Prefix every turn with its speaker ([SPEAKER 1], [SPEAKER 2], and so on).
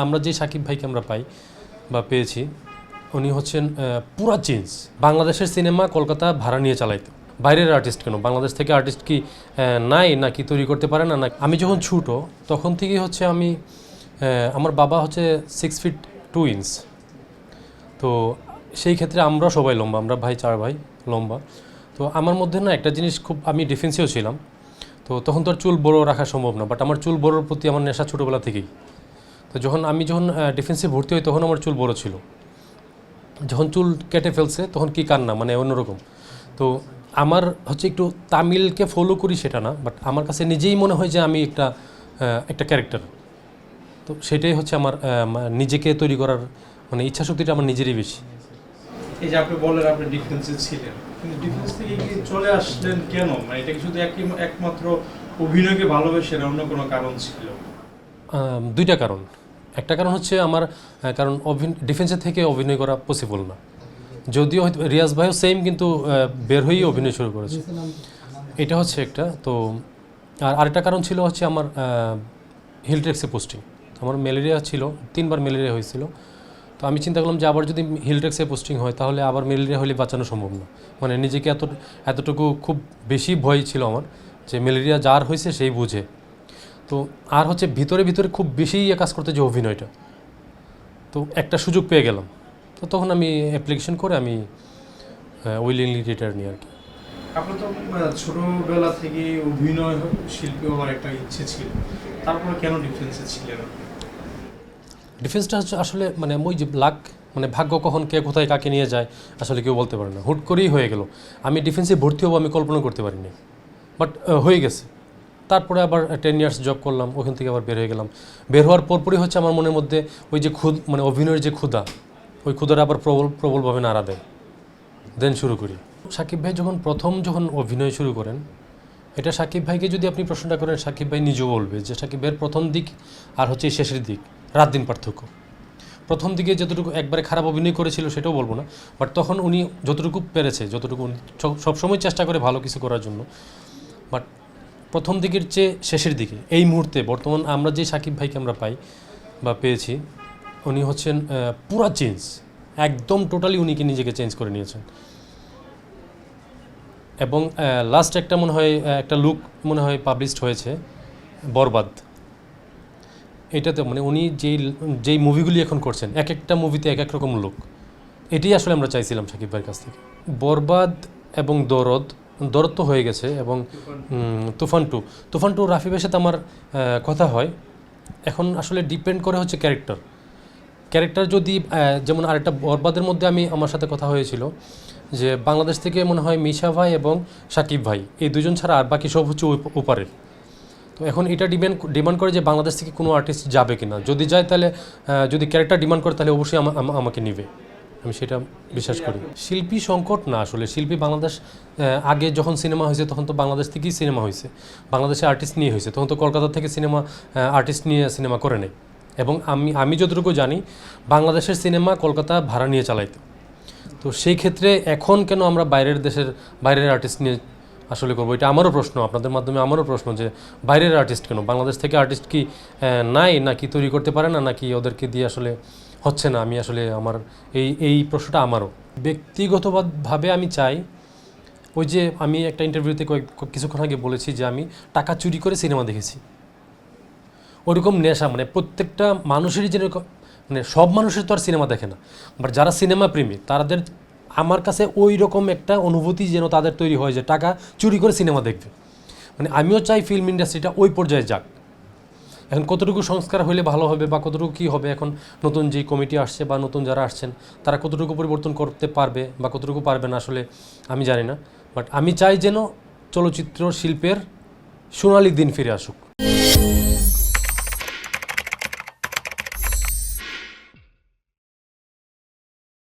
[SPEAKER 1] আমরা যে সাকিব ভাইকে আমরা পাই বা পেয়েছি, উনি হচ্ছেন পুরা চেঞ্জ বাংলাদেশের সিনেমা কলকাতা ভাড়া নিয়ে চালাইতো। বাইরের আর্টিস্ট কেন? বাংলাদেশ থেকে আর্টিস্ট কি নাই, নাকি তৈরি করতে পারে না? না আমি যখন ছোটো, তখন থেকেই হচ্ছে আমি আমার বাবা হচ্ছে সিক্স ফিট টু ইঞ্চ তো সেই ক্ষেত্রে আমরা সবাই লম্বা, আমরা ভাই চার ভাই লম্বা। তো আমার মধ্যে না একটা জিনিস খুব, আমি ডিফেন্সিও ছিলাম। তো তখন তো আর চুল বড় রাখা সম্ভব না বাট আমার চুল বড়োর প্রতি আমার নেশা ছোটোবেলা থেকেই। তো যখন আমি যখন ডিফেন্সে ভর্তি হই তখন আমার চুল বড় ছিল। যখন চুল কেটে ফেলছে তখন কি কান্না মানে অন্যরকম। তো আমার হচ্ছে একটু তামিলকে ফলো করি সেটা না বাট আমার কাছে নিজেই মনে হয় যে আমি একটা একটা ক্যারেক্টার তো সেটাই হচ্ছে আমার নিজেকে তৈরি করার মানে ইচ্ছা শক্তিটা আমার নিজেরই বেশি।
[SPEAKER 2] এই যে আপনি বললেন আপনি ডিফেন্সে ছিলেন কিন্তু ডিফেন্স থেকে কি চলে আসলেন কেন? মানে এটা কি শুধু একমাত্র অভিনয়কে ভালোবেসে অন্য কোনো কারণ ছিল?
[SPEAKER 1] দুইটা কারণ। একটা কারণ হচ্ছে আমার কারণ ডিফেন্সের থেকে অভিনয় করা পসিবল না। যদিও হয়তো রিয়াজ ভাইও সেম কিন্তু বের হয়েই অভিনয় শুরু করেছে। এটা হচ্ছে একটা, তো আর আরেকটা কারণ ছিল হচ্ছে আমার হিলট্রেক্সে পোস্টিং আমার ম্যালেরিয়া ছিল, তিনবার ম্যালেরিয়া হয়েছিল। তো আমি চিন্তা করলাম যে আবার যদি হিলট্রেক্সে পোস্টিং হয়, তাহলে আবার ম্যালেরিয়া হলে বাঁচানো সম্ভব না। মানে নিজেকে এত, এতটুকু খুব বেশি ভয় ছিল আমার, যে ম্যালেরিয়া যার হয়েছে সেই বুঝে। তো আর হচ্ছে ভিতরে ভিতরে খুব বেশি ইয়ে কাজ করতে যে অভিনয়টা। তো একটা সুযোগ পেয়ে গেলাম। তো তখন আমি অ্যাপ্লিকেশন করে আমি উইলিংলি রিটায়ার নিই আর কি।
[SPEAKER 2] আপনার তো ছোটবেলা থেকে অভিনয় শিল্পী হওয়ার একটা ইচ্ছে ছিল। তারপরে কেন ডিফেন্সে ছিলেন
[SPEAKER 1] ডিফেন্সটা হচ্ছে আসলে মানে ওই যে লাক মানে ভাগ্য কখন কে কোথায় কাকে নিয়ে যায় আসলে কেউ বলতে পারে না। হুট করেই হয়ে গেল। আমি ডিফেন্সে ভর্তি হব আমি কল্পনা করতে পারিনি। বাট হয়ে গেছে। তারপরে আবার টেন ইয়ার্স জব করলাম, ওখান থেকে আবার বের হয়ে গেলাম। বের হওয়ার পরপরই হচ্ছে আমার মনের মধ্যে ওই যে খুদ মানে অভিনয়ের যে ক্ষুদা ওই ক্ষুধাটা আবার প্রবল, প্রবলভাবে নাড়া দেয়। দেন শুরু করি। সাকিব ভাই যখন প্রথম যখন অভিনয় শুরু করেন, এটা সাকিব ভাইকে যদি আপনি প্রশ্নটা করেন, সাকিব ভাই নিজেও বলবে যে সাকিব ভাইয়ের প্রথম দিক আর হচ্ছে শেষের দিক, রাত দিন পার্থক্য। প্রথম দিকে যতটুকু একবারে খারাপ অভিনয় করেছিল সেটাও বলব না বাট তখন উনি যতটুকু পেরেছে, যতটুকু উনি সব- সবসময় চেষ্টা করে ভালো কিছু করার জন্য বাট প্রথম দিকের চেয়ে শেষের দিকে। এই মুহূর্তে বর্তমান আমরা যে সাকিব ভাইকে আমরা পাই বা পেয়েছি, উনি হচ্ছেন পুরা চেঞ্জ একদম টোটালি উনিকে নিজেকে চেঞ্জ করে নিয়েছেন। এবং লাস্ট একটা মনে হয় একটা লুক মনে হয় পাবলিশড হয়েছে, বরবাদ। এটাতে মানে উনি যেই যেই মুভিগুলি এখন করছেন, এক একটা মুভিতে এক এক রকম লুক এটাই আসলে আমরা চাইছিলাম সাকিব ভাইয়ের কাছ থেকে। বরবাদ এবং দরদ দরদ তো হয়ে গেছে এবং তুফান টু। তুফান টু রাফিবের সাথে আমার কথা হয়। এখন আসলে ডিপেন্ড করে হচ্ছে ক্যারেক্টার ক্যারেক্টার যদি যেমন আরেকটা বরবাদের মধ্যে আমি আমার সাথে কথা হয়েছিল, যে বাংলাদেশ থেকে মনে হয় মিশা ভাই এবং সাকিব ভাই, এই দুজন ছাড়া আর বাকি সব হচ্ছে ওপারের তো এখন এটা ডিমান্ড ডিমান্ড করে যে বাংলাদেশ থেকে কোনো আর্টিস্ট যাবে কিনা। যদি যায় তাহলে যদি ক্যারেক্টার ডিমান্ড করে তাহলে অবশ্যই আমা- আমা- আমাকে নিবে। আমি সেটা বিশ্বাস করি। শিল্পী সংকট না আসলে। শিল্পী বাংলাদেশ আগে যখন সিনেমা হয়েছে তখন তো বাংলাদেশ থেকেই সিনেমা হয়েছে। বাংলাদেশে আর্টিস্ট নিয়ে হয়েছে। তখন তো কলকাতা থেকে সিনেমা আর্টিস্ট নিয়ে সিনেমা করে নেই এবং আমি আমি যতটুকু জানি, বাংলাদেশের সিনেমা কলকাতা ভাড়া নিয়ে চালাইতো। তো সেই ক্ষেত্রে এখন কেন আমরা বাইরের দেশের, বাইরের আর্টিস্ট নিয়ে আসলে করব? এটা আমারও প্রশ্ন। আপনাদের মাধ্যমে আমারও প্রশ্ন যে বাইরের আর্টিস্ট কেন? বাংলাদেশ থেকে আর্টিস্ট কি নাই নাকি তৈরি করতে পারে না? নাকি ওদেরকে দিয়ে আসলে হচ্ছে না, আমি আসলে আমার, এই এই প্রশ্নটা আমারও। ব্যক্তিগতভাবে আমি চাই, ওই যে আমি একটা ইন্টারভিউতে কয়েক কিছুক্ষণ আগে বলেছি যে আমি টাকা চুরি করে সিনেমা দেখেছি। ওরকম নেশা মানে প্রত্যেকটা মানুষেরই যেন মানে সব মানুষের তো আর সিনেমা দেখে না। বাট যারা সিনেমা প্রেমী, তাদের আমার কাছে ওই রকম একটা অনুভূতি যেন তাদের তৈরি হয় যে টাকা চুরি করে সিনেমা দেখবে। মানে আমিও চাই ফিল্ম ইন্ডাস্ট্রিটা ওই পর্যায়ে যাক। এখন কতটুকু সংস্কার হলে ভালো হবে বা কতটুকু কী হবে? এখন নতুন যে কমিটি আসছে বা নতুন যারা আসছেন, তারা কতটুকু পরিবর্তন করতে পারবে বা কতটুকু পারবে না আসলে আমি জানি না। বাট আমি চাই যেন চলচ্চিত্র শিল্পের সোনালি দিন ফিরে আসুক।